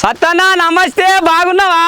సత్తన్నా నమస్తే బాగున్నావా?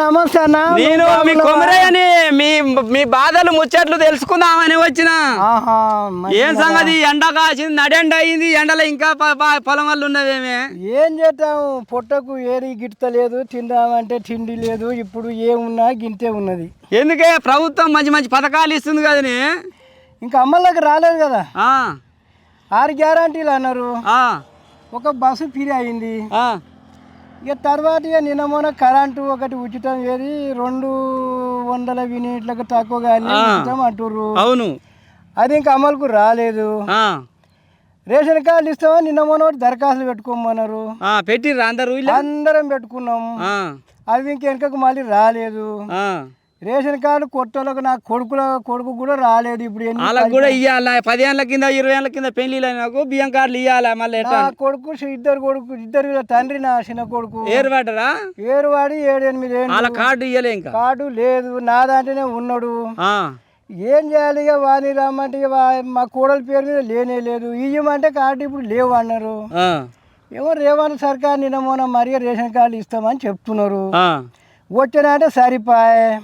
నమస్తే అన్న. నేను మీ కొమరయ్యని మీ మీ బాధలు ముచ్చట్లు తెలుసుకుందామని వచ్చిన. ఏం సంగతి? ఎండ కాసింది నడెండ అయింది ఎండలో ఇంకా పొలం వల్ల ఉన్నవేమే? ఏం చేద్దాం? పొట్టకు ఏరి గిట్టలేదు తిందామంటే తిండి లేదు ఇప్పుడు ఏమున్నా గింతే ఉన్నది. ఎందుకే? ప్రభుత్వం మంచి మంచి పథకాలు ఇస్తుంది కదని ఇంకా అమ్మలకు రాలేదు కదా? ఆరు గ్యారంటీలు అన్నారు. ఒక బస్సు ఫ్రీ అయింది. ఆ, ఇక తర్వాత ఇక నిన్న మొన్న కరెంటు ఒకటి ఉచితం ఏది రెండు వందల యూనిట్లకు తక్కువ కానీ. ఉచితం అంటుర్రు. అవును. అది ఇంకా అమలుకు రాలేదు. ఆ, రేషన్ కార్డులు ఇస్తామని నిన్న మొన్న ఒకటి దరఖాస్తులు పెట్టుకోమన్నారు. ఆ, పెట్టిర్రా అందరు అందరం పెట్టుకున్నాం. ఆ, అవి ఇంక వెనకకు మళ్ళీ రాలేదు. ఆ. రేషన్ కార్డు కొట్టలకు నా కొడుకుల కొడుకు కూడా రాలేదు ఇప్పుడు వాళ్ళకి కూడా ఇవ్వాలి పదిహేనుల కింద ఇరవై ఏళ్ళ కింద పెళ్ళి నాకు బియ్యం కార్డులు ఇవ్వాలి మళ్ళీ నా కొడుకు ఇద్దరు కొడుకు ఇద్దరు తండ్రి నా చిన్న కొడుకు. ఏరు పడ్డరా ఏరువాడి ఏడు ఎనిమిది ఏళ్ళు. వాళ్ళ కార్డు ఇవ్వలే ఇంకా? కార్డు లేదు నా దాంట్లోనే ఉన్నాడు ఏం చేయాలి ఇక వాణి రమ్మంటే మా కోడల పేరు మీద లేనే లేదు. ఇయ్యమంటే కార్డు ఇప్పుడు లేవు అన్నారు. ఏమో రేవంత్ సర్కార్ నిన్న మొన్న మరీ రేషన్ కార్డు ఇస్తామని చెప్తున్నారు. వచ్చినంటే సరిపాయే.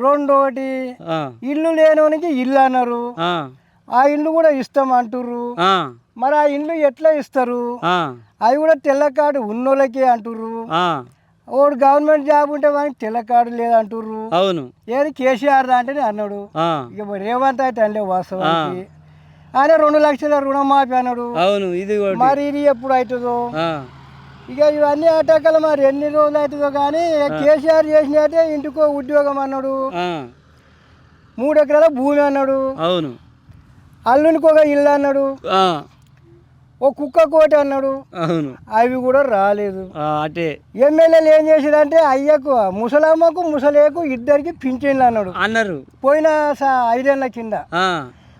రెండోటి ఇల్లు లేనోనికి ఇల్లు అన్నారు. ఆ, ఇల్లు కూడా ఇస్తాం అంటుర్రు. మరి ఆ ఇల్లు ఎట్లా ఇస్తారు? అవి కూడా తెల్ల కార్డు ఉన్నోళ్ళకే అంటుర్రు. ఓడు గవర్నమెంట్ జాబ్ ఉంటే వానికి తెల్ల కార్డు లేదంటుర్రు అవును. ఏది కేసీఆర్ అంటేనే అన్నాడు. ఇక రేవంత్ అయితే అంటే వాస్తవానికి. ఆయన రెండు లక్షల రుణమాఫీ అన్నాడు. అవును ఇది. మరి ఇది ఎప్పుడు అవుతుందో? ఇక ఇవన్నీ అటాకలు మరి. ఎన్ని రోజులు అవుతుందో కానీ కేసీఆర్ చేసినట్టే ఇంటికో ఉద్యోగం అన్నాడు. మూడు ఎకరాల భూమి అన్నాడు. అవును. అల్లునికి ఒక ఇల్లు అన్నాడు. ఓ కుక్క కోటి అన్నాడు. అవును. అవి కూడా రాలేదు. అటే. ఎమ్మెల్యేలు ఏం చేశారంటే అయ్యకు ముసలమ్మకు ముసలేకు ఇద్దరికి పింఛన్లు అన్నాడు. అన్నారు. పోయిన ఐదేళ్ళ కింద.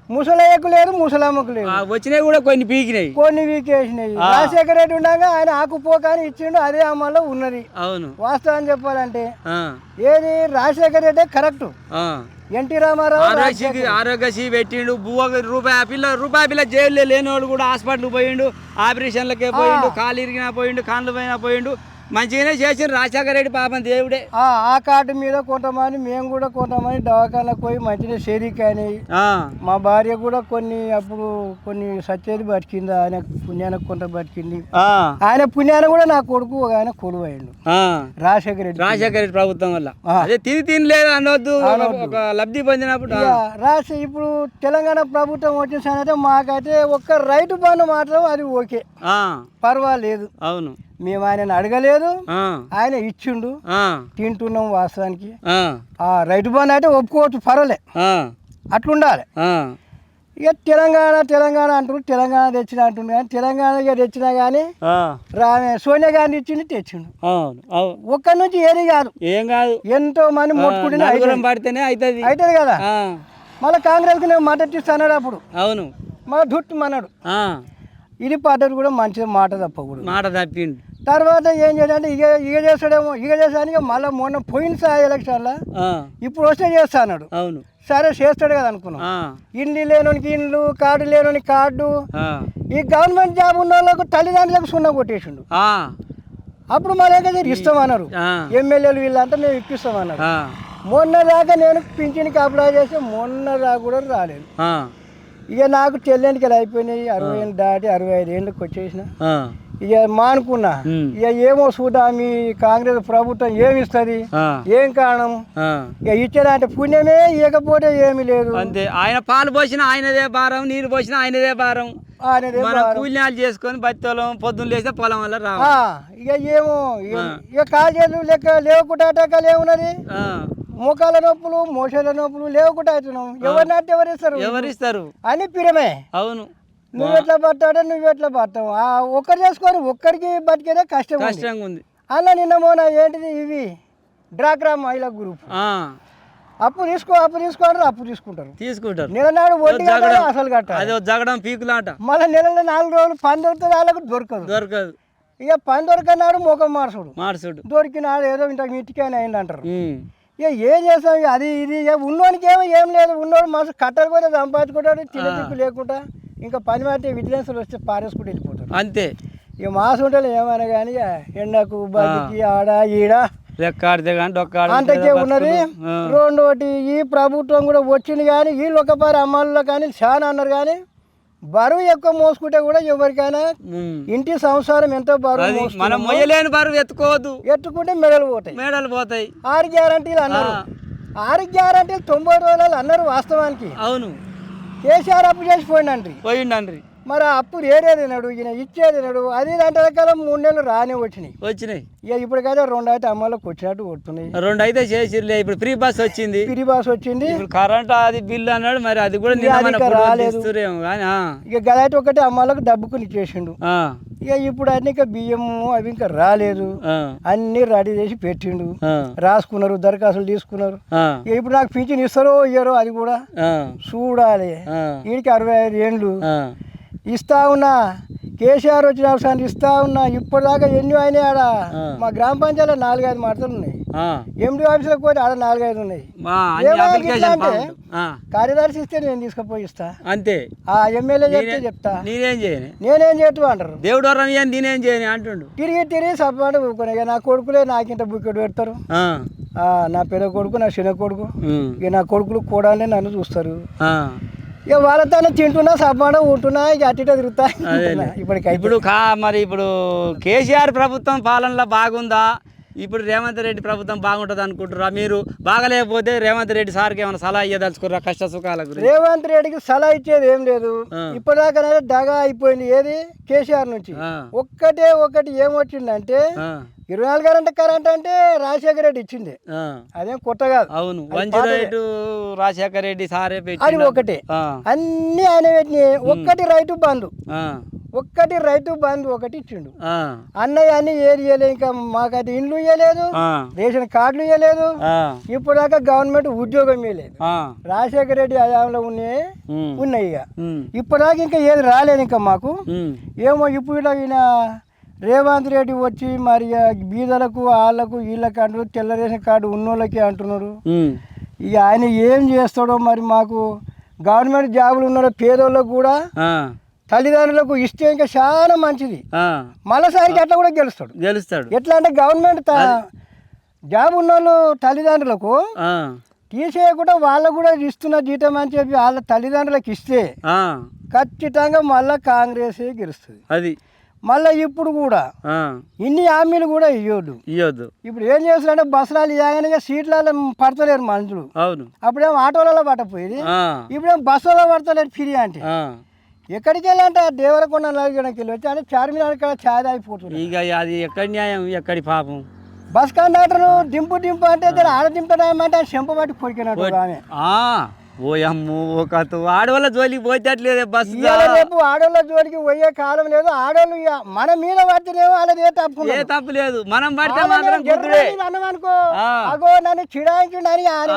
ముసలయ్యకు లేదు ముసలమ్మకు లేదు వచ్చినాయి కూడా కొన్ని పీకినాయి. కొన్ని వీకేసినాయి రాజశేఖర రెడ్డి ఉండగా ఆయన ఆకుపోకాని ఇచ్చిండు అదే అమల్లో ఉన్నది. అవును. వాస్తవం చెప్పాలంటే ఏది Rajasekhara Reddy correct. N T Ramarao Aarogyasri Aarogyasri పెట్టిండు రూపాయి పిల్ల రూపాయి పిల్ల జైల్లో లేనివాడు కూడా హాస్పిటల్కి పోయిండు ఆపరేషన్లకే పోయిండు కాలు ఇరిగినా పోయిండు కాళ్ళు పోయినా పోయిండు మంచిగానే చేసిండు రాజశేఖర రెడ్డి పాపం దేవుడే. ఆ కార్డు మీద కొంతమంది మేము కూడా కొంతమంది దవాఖానకు పోయి మంచిగా షేరీకి అని మా భార్య కూడా కొన్ని అప్పుడు కొన్ని సచ్చేది బతికింది ఆయన పుణ్యానికి కొంత బతికింది. ఆయన పుణ్యాన్ని కూడా నా కొడుకు ఒక ఆయన కొడుకు అయ్యిండు. రాజశేఖర రెడ్డి రాజశేఖర రెడ్డి ప్రభుత్వం వల్ల. అదే తిని తినలేదు అనొద్దు ఒక లబ్ధి పొందినప్పుడు. రాష్ట్ర ఇప్పుడు తెలంగాణ ప్రభుత్వం వచ్చిన మాకైతే ఒక్క రైతు బంధు మాత్రం అది ఓకే. పర్వాలేదు. అవును. మేము ఆయనను అడగలేదు. ఆయన ఇచ్చిండు. తింటున్నాం వాస్తవానికి. ఆ, రైతు బంధు అయితే ఒప్పుకోవచ్చు పర్వాలే. అట్లుండాలి. ఇక తెలంగాణ తెలంగాణ అంటారు తెలంగాణ తెచ్చిన అంటుండు కానీ తెలంగాణ ఇక తెచ్చినా కానీ రామే సోనియా గాంధీ ఇచ్చింది తెచ్చిండు. ఒక్కడి నుంచి ఏది కాదు. ఏం కాదు. ఎంతో మంది మొట్టుకుంటే నలుగురం పడితేనే అవుతుంది అవుతుంది కదా? మళ్ళీ కాంగ్రెస్కి నేను మద్దతు ఇస్తాను అప్పుడు? అవును. మళ్ళీ దుట్టు అన్నాడు ఆ, ఇది పద్ధతి కూడా మంచిగా మాట తప్పకూడదు. మాట తప్పిండు. తర్వాత ఏం చేయాలంటే ఇక ఇక చేస్తాడేమో ఇక చేస్తానికి మళ్ళీ మొన్న పోయిన సార్ ఎలక్షన్లో ఇప్పుడు వస్తే చేస్తా అన్నాడు అవును. సరే చేస్తాడు కదా అనుకున్నాం. ఇండ్లు లేనోనికి ఇండ్లు కార్డు లేనోని కార్డు. ఈ గవర్నమెంట్ జాబ్ ఉన్న వాళ్ళకు తల్లిదండ్రులకు సున్నా కొట్టేసిండు. అప్పుడు మళ్ళీ కదా ఇస్తామన్నారు ఎమ్మెల్యేలు వీళ్ళంతా మేము ఇప్పిస్తామన్నారు మొన్న దాకా నేను పింఛన్కి అప్లై చేస్తే మొన్న దాకా కూడా రాలేదు. ఇక నాకు చెల్లెంటికి అయిపోయినాయి. అరవై ఏళ్ళు దాటి అరవై ఐదు ఏళ్ళకి వచ్చేసిన. ఇక మానుకున్నా. ఇక ఏమో చూడా మీ కాంగ్రెస్ ప్రభుత్వం ఏమి ఇస్తుంది ఏం కారణం. ఇక ఇచ్చేదంటే పుణ్యమే ఇవ్వకపోతే ఏమీ లేదు. అంతే. ఆయన పాలు పోసిన ఆయనదే భారం నీరు పోసిన ఆయనదే భారం. మనం కూలినాలు చేసుకొని బతితోలం పొద్దున్న లేస్తే పొలం వల్ల ఆ, ఇక ఏమో ఇక- ఇక కాజేలు లెక్క ఏమున్నది ఆ, మోకాల నొప్పులు మోసాల నొప్పులు లేకుండా అవుతున్నాం ఎవరిని అంటే ఎవరు ఇస్తారు? ఎవరిస్తారు? అని పిరమే. అవును. నువ్వు ఎట్లా పడతాడో నువ్వు ఎట్లా పడతావు. ఆ ఒక్కరు చేసుకొని ఒక్కరికి బతికేదే కష్టం ఉంది. కష్టంగా ఉంది. అలా నిన్న మొన్న ఏంటిది ఇవి? డ్రాక్రా మహిళా గ్రూప్. అప్పు తీసుకో అప్పు తీసుకోండి అప్పు తీసుకుంటారు. తీసుకుంటారు. నెలనాడు వడ్డీ కట్టాలి, అసలు కట్టాలి. అది జగడం పీకులాట. మళ్ళీ నెలలో నాలుగు రోజులు పని దొరుకుతుంది వాళ్ళకు దొరకదు. దొరకదు. ఇక పని దొరకనాడు ముఖం మార్చుడు. మార్చుడు. దొరికినాడు ఏదో ఇంత మిట్టికైనా అయింది అంటారు ఉమ్, ఇక ఏం చేస్తాం? ఇక అది ఇది ఉన్నోనికి ఏమో ఏం లేదు. ఉన్నోడు మస్తు కట్టలు కూడా సంపాదించుకుంటాడు తిప్పు లేకుండా ఇంకా పని పట్టి విజిలెన్స్లు వస్తే పారేసుకుంటూ వెళ్ళిపోతాడు. అంతే. ఇక మాసుంటలు ఏమైనా కానీ ఎండకు బతికి ఆడ ఈడ. కానీ అంతకే ఉన్నది. రెండోటి ఈ ప్రభుత్వం కూడా వచ్చింది కానీ వీళ్ళు ఒకపారి అమ్మాయిలో కానీ చాలా అన్నారు కానీ బరువు ఎక్కువ మోసుకుంటే కూడా ఎవరికైనా. ఇంటి సంసారం ఎంతో బరువు మనం మొయ్యలేని బరువు ఎత్తుకోవద్దు. ఎత్తుకుంటే మెడలు పోతాయి. మేడలు పోతాయి. ఆరు గ్యారంటీలు అన్నారు. ఆరు గ్యారంటీలు తొంభై రోజులు అన్నారు వాస్తవానికి. అవును. కేసీఆర్ అప్పు చేసిపోయిందండి పోయిండండ్రి మరి ఆ అప్పు ఏరేది నాడు ఈయన ఇచ్చేది నాడు అది దాంట్లో రకాల మూడు నెలలు రానే వచ్చినాయి వచ్చినాయి ఇక ఇప్పటికైతే రెండు అయితే అమ్మలోకి వచ్చినట్టు కొడుతున్నాయి రెండు అయితే చేసిర్లే ఇప్పుడు ఫ్రీ బస్ వచ్చింది పిరి బాస్ వచ్చింది ఇప్పుడు కరెంట్ అది బిల్లు అన్నాడు మరి అది కూడా రాలేదు. ఇక గదైతే ఒకటి అమ్మలకు డబ్బుకుని ఇచ్చేసిండు. ఇక ఇప్పుడు అన్ని ఇంకా బియ్యము అవి ఇంకా రాలేదు. అన్ని రెడీ చేసి పెట్టిండు. రాసుకున్నారు దరఖాస్తులు తీసుకున్నారు ఇప్పుడు నాకు పింఛన్ ఇస్తారో ఇయ్యారో అది కూడా. చూడాలి. వీడికి అరవై ఐదు ఏండ్లు. ఇస్తా ఉన్నా. కేసీఆర్ వచ్చిన అవసరాన్ని ఇస్తా ఉన్నా. ఇప్పటిదాకా ఎన్ని అయినాయి ఆడ. మా గ్రామ పంచాయతీలో నాలుగైదు మాటలు ఉన్నాయి. ఎండి ఆఫీసులకు పోతే ఆడ నాలుగైదు ఉన్నాయి. అంటే? కార్యదర్శి ఇస్తే నేను తీసుకుపోయి ఇస్తా. అంతే. ఆ ఎమ్మెల్యే చెప్తే చెప్తా. నేనేం చేయను. నేనేం చేయటం అంటారు. దేవుడు నేనేం చేయను అంటుండు. తిరిగి తిరిగి సబ్బాటు ఊరుకునే. ఇక నా కొడుకులే నాకింత బుక్కెట్ పెడతారు. నా పెద్ద కొడుకు నా చిన్న కొడుకు. ఇక నా కొడుకులు కూడా నన్ను చూస్తారు. ఇక వాళ్ళతోనే తింటున్నా సబ్బాట ఉంటున్నా ఇక అటు ఇటు తిరుగుతా. ఇప్పటికైతే ఇప్పుడు కా మరి ఇప్పుడు కేసీఆర్ ప్రభుత్వం పాలనలో బాగుందా ఇప్పుడు రేవంత్ రెడ్డి ప్రభుత్వం బాగుంటుంది అనుకుంటారా మీరు బాగలేకపోతే రేవంత్ రెడ్డి సార్కి ఏమైనా సలహా ఇయ్యదలుచుకుర్రా కష్ట సుఖాల గురించి రేవంత్ రెడ్డికి సలహా ఇచ్చేది ఏం లేదు. ఇప్పటిదాకా దగా అయిపోయింది ఏది కేసీఆర్ నుంచి. ఒక్కటే ఒకటి ఏమొచ్చిందంటే. ఇరవై నాలుగు గంటల కరెంట్ అంటే రాజశేఖర రెడ్డి ఇచ్చింది. అదేం కొత్త కాదు. అవును one zero eight Rajasekhara Reddy సారే అది పెట్టి ఒకటే. అన్ని ఆయన పెట్టినాయి. ఒక్కటి రైతు బంధు. ఒక్కటి రైతు బంధు ఒకటి ఇచ్చిండు. అన్నయ్య అన్ని ఏది ఇవ్వలేదు ఇంకా మాకైతే ఇండ్లు ఇవ్వలేదు రేషన్ కార్డులు ఇవ్వలేదు ఇప్పుడు దాకా గవర్నమెంట్ ఉద్యోగం ఇవ్వలేదు రాజశేఖర రెడ్డి హయాంలో ఉన్నాయి ఉన్నాయి ఇక. ఇప్పటిదాకా ఇంకా ఏది రాలేదు ఇంకా మాకు. ఏమో ఇప్పుడు ఈయన రేవంత్ రెడ్డి వచ్చి మరి బీదలకు వాళ్ళకు వీళ్ళకి అంటారు తెల్ల రేషన్ కార్డు ఉన్నోళ్ళకి అంటున్నారు. ఇక ఆయన ఏం చేస్తాడో మరి మాకు గవర్నమెంట్ జాబులు ఉన్న పేదోళ్ళకు కూడా తల్లిదండ్రులకు ఇస్తే ఇంకా చాలా మంచిది. మళ్ళీసారికి అట్లా కూడా గెలుస్తాడు. గెలుస్తాడు. ఎట్లా అంటే గవర్నమెంట్ జాబ్ ఉన్న వాళ్ళు తల్లిదండ్రులకు. తీసేయకుండా వాళ్ళకు కూడా ఇస్తున్న జీతం అని చెప్పి వాళ్ళ తల్లిదండ్రులకు ఇస్తే. ఖచ్చితంగా మళ్ళీ కాంగ్రెస్ గెలుస్తుంది. అది. మళ్ళీ ఇప్పుడు కూడా. ఇన్ని హామీలు కూడా ఇవ్వద్దు ఇయ్యొద్దు. ఇప్పుడు ఏం చేస్తున్నారంటే బస్సులు ఇవ్వగానే సీట్లలో పడతలేరు మనుషులు. అవును. అప్పుడేమో ఆటోలలో పట్టపోయేది ఆ. ఇప్పుడేమో బస్సులో పడతలేరు ఫ్రీ అంటే. ఎక్కడికి వెళ్ళంటే ఆ దేవరకొండ నలుగురికి వెళ్ళి వచ్చి అంటే చార్మినార్ ఇక్కడ ఛాయ్ అయిపోతుంది ఇక అది ఎక్కడి న్యాయం? ఎక్కడి పాపం? బస్ కండక్టర్ దింపు దింపు అంటే ఆడ దింపడం అంటే చెంప పట్టి కొరికినట్టు ఆమె. ఒక ఆడవాళ్ళ జోలికి పోతేట్లేదే ఇవాళ రేపు ఆడోళ్ళ జోలికి పోయే కాలం లేదు ఆడోళ్ళు ఇక మన మీద పడితేనేమో వాళ్ళది ఏ తప్పు ఏ తప్పు లేదు. మనం పడితే మాత్రం ఆ. అగో నన్ను చిడాయించుండని ఆయన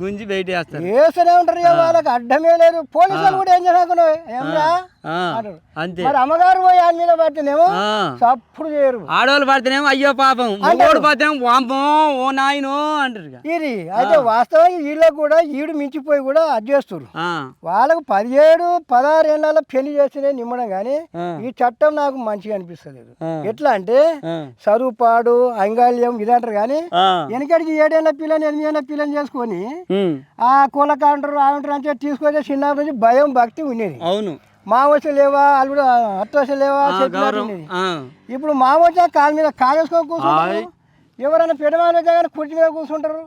గుంజి బయట వేస్తారు వేస్తూనే ఉంటారు వాళ్ళకి అడ్డమే లేదు. పోలీసులు కూడా ఏం చేయకుండా ఏమరా. అంతే. మరి అమ్మగారు పోయి ఆయన మీద పడితేనేమో. చప్పుడు చేయరు. ఆడవాళ్ళు పడితేనేమో అయ్యో పాపం. మగోడు పడితేనేమో వాంపో ఓ నాయనో అంటారు. ఇది అయితే వాస్తవానికి వీళ్ళకి కూడా ఈడు మించిపోయి కూడా ఆ, వాళ్ళకు పదిహేడు పదహారు ఏళ్ళ పెళ్ళి చేస్తేనే నిమ్మడం కానీ. ఈ చట్టం నాకు మంచిగా అనిపిస్తలేదు. ఎట్లా అంటే ఆ, సరుపాడు అంగాళ్యం ఇదంటారు కానీ వెనకడికి ఏడేళ్ళ పిల్లని ఎనిమిదేళ్ళ పిల్లని చేసుకొని ఆ కూలక అంటారు ఆ అని చెప్పి తీసుకొస్తే చిన్న నుంచి భయం భక్తి ఉండేది. అవును. మా వచ్చి లేవా? వాళ్ళు కూడా అత్త వచ్చి లేవా? చెప్పినట్టు ఇప్పుడు మా వచ్చా కాలు మీద కాలేసుకొని కూర్చుంటారు. ఎవరైనా పెడమాన కానీ కుర్చీ మీద కూర్చుంటారు.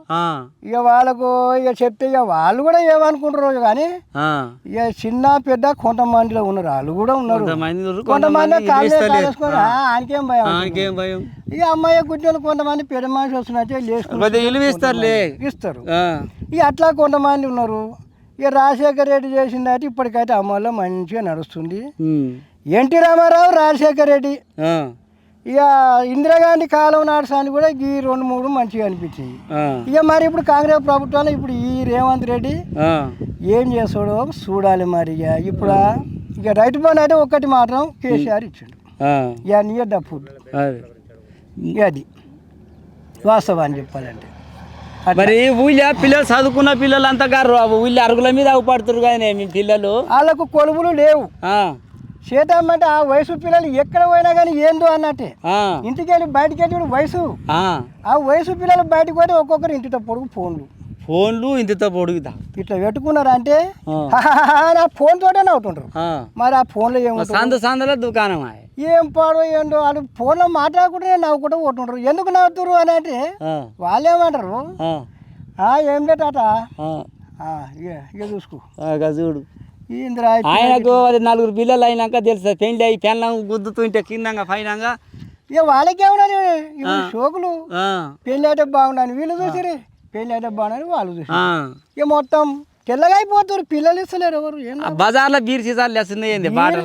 ఇక వాళ్ళకు ఇక చెప్తే ఇక వాళ్ళు కూడా ఏమనుకుంటారు కానీ. ఇక చిన్న పెద్ద కొంతమందిలో ఉన్నారు. వాళ్ళు కూడా ఉన్నారు. కొంతమంది కాళ్ళు. కాలేసుకొని, ఆయనకేం భయం ఇక అమ్మాయి కూర్చొని కొంతమంది పెద్ద మనిషి వస్తున్నట్టే ఇస్తారులే. ఇస్తారు. ఇక అట్లా కొంతమంది ఉన్నారు. ఇక రాజశేఖర్ రెడ్డి చేసిందైతే ఇప్పటికైతే అమల్లో మంచిగా నడుస్తుంది. N T Ramarao Rajasekhar Reddy. ఇక ఇందిరాగాంధీ కాలం నాడుసాని కూడా ఈ రెండు మూడు మంచిగా అనిపించింది. ఇక మరి ఇప్పుడు కాంగ్రెస్ ప్రభుత్వంలో ఇప్పుడు ఈ రేవంత్ రెడ్డి ఏం చేస్తాడో చూడాలి మరి ఇక. ఇప్పుడు ఇక రైతు బంధు అయితే ఒక్కటి మాత్రం కేసీఆర్ ఇచ్చిండు. ఇక నియర్ ద ఫుడ్ అది. వాస్తవాన్ని చెప్పాలంటే. మరి ఊళ్ళో పిల్లలు చదువుకున్న పిల్లలు అంతా గారు ఊళ్ళో అరుగుల మీద అవుపడుతురు కానీ మీ పిల్లలు? వాళ్ళకు కొలువులు లేవు. ఆ, చేతమ్మంటే ఆ వయసు పిల్లలు ఎక్కడ పోయినా కానీ ఏందో అన్నట్టే. ఇంటికి వెళ్ళి బయటికి వెళ్ళి వయసు. ఆ. వయసు పిల్లలు బయటకు పోతే ఒక్కొక్కరు ఇంటితో పొడుగు ఫోన్లు. ఫోన్లు ఇంతతో పొడుగుతా ఇట్లా పెట్టుకున్నారు అంటే? ఆ. నా ఫోన్ తోటే నవ్వుతుంటారు ఆ. మరి ఆ ఫోన్లో ఏముంటుంది సంద సందలో దుకాణం. ఏం పాడో ఏంటో వాళ్ళు ఫోన్లో మాట్లాడుకుంటే నవ్వుకుంటూ కొట్టుంటారు ఎందుకు నవ్వుతారు అని అంటే ఆ, వాళ్ళు ఏమంటారు ఆ, "ఆ, ఏం లేదు. ఆ, ఇక చూసుకో. చూడు. ఆయనకు అది నలుగురు పిల్లలు అయినాక తెలుసు పెళ్ళి అయి పెళ్ళం గుద్దుతుంటే కిందంగా పైనంగా. ఇక వాళ్ళకేమన్నా ఇప్పుడు షోకులు. పెళ్ళి అయితే బాగుండని వీళ్ళు చూసిరి పెళ్ళి అయితే బాగుండని వాళ్ళు చూసి. ఇక మొత్తం తెల్లగా అయిపోతారు పిల్లలు ఇస్తలేరు ఎవరు? ఏం బజార్లో బీర్ సీసాలు ఏంది? బాటలు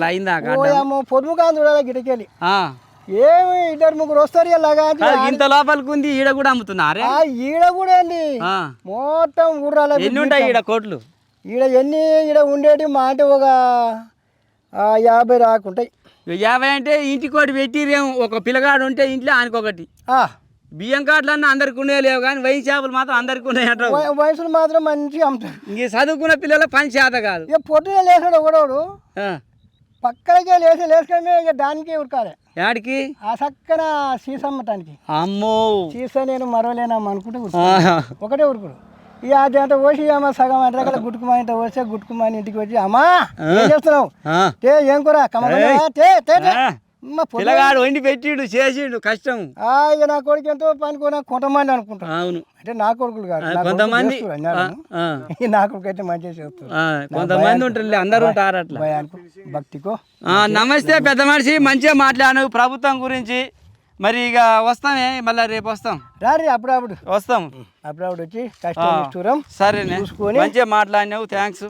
పోయామో పొదుపు కాదు చూడాలి గిటకెళ్ళి. ఏమి ఇద్దరు ముగ్గురు వస్తారు ఇలాగా ఇంత లోపలికి ఉంది ఈడ కూడా అమ్ముతున్నారే? ఆ ఈడ కూడా ఆ. మొత్తం ఊరాల ఎన్ని ఉంటాయి ఈడ కోట్లు? ఈడ ఎన్ని ఈడ ఉండేటి మా అంటే ఒక ఆ, యాభై రాకుంటాయి యాభై అంటే ఇంటికి ఒకటి పెట్టిరేం ఒక పిల్లగాడు ఉంటే ఇంట్లో ఆయనకొకటి. ఆ, బియ్యం కార్డులు అన్న అందరికి ఉన్నాయి లేవు కానీ వైన్ చేపలు మాత్రం అందరికి ఉన్నాయి అంటారు వయసులు మాత్రం మంచిగా అమ్ముతారు ఇంక చదువుకున్న పిల్లలకు పని చేత కాదు. ఇక పొద్దున లేచాడు ఒకడోడు. ఆ. పక్కనకే లేచి లేచుకొని ఇక దానికే ఉరకాలి. యాడికి? ఆ చక్కన సీసమ్మటానికి అమ్మో. సీసా నేను మరవలేనమ్మ అనుకుంటే. ఒకటే ఉరుకుడు. ఇక అది అంటే పోసి అమ్మ సగం అంటే రకాల గుట్టుకుమాని ఇంట పోస్తే గుట్టుకుమాని ఇంటికి వచ్చి అమ్మా ఏం చేస్తున్నావు? ఏం కూర? కమ్మగా పిల్లగాడు వండి పెట్టిండు చేసిండు కష్టం. ఇక నా కొడుకు ఎంతో పనుకోనా కొంతమంది అనుకుంటారు. అవును. అంటే నా కొడుకులు కాదు కొంతమంది నా కొడుకు అయితే మంచిగా చేస్తారు కొంతమంది ఉంటారు అందరు ఉంటారు అట్లా. భక్తికో నమస్తే పెద్ద మనిషి మంచిగా మాట్లాడాను ప్రభుత్వం గురించి మరి ఇక వస్తామే మళ్ళీ రేపు వస్తాం. రారి అప్పుడప్పుడు. వస్తాం. అప్పుడప్పుడు వచ్చి కష్టం సరేనే. చూసుకొని- మంచిగా మాట్లాడినావు థ్యాంక్స్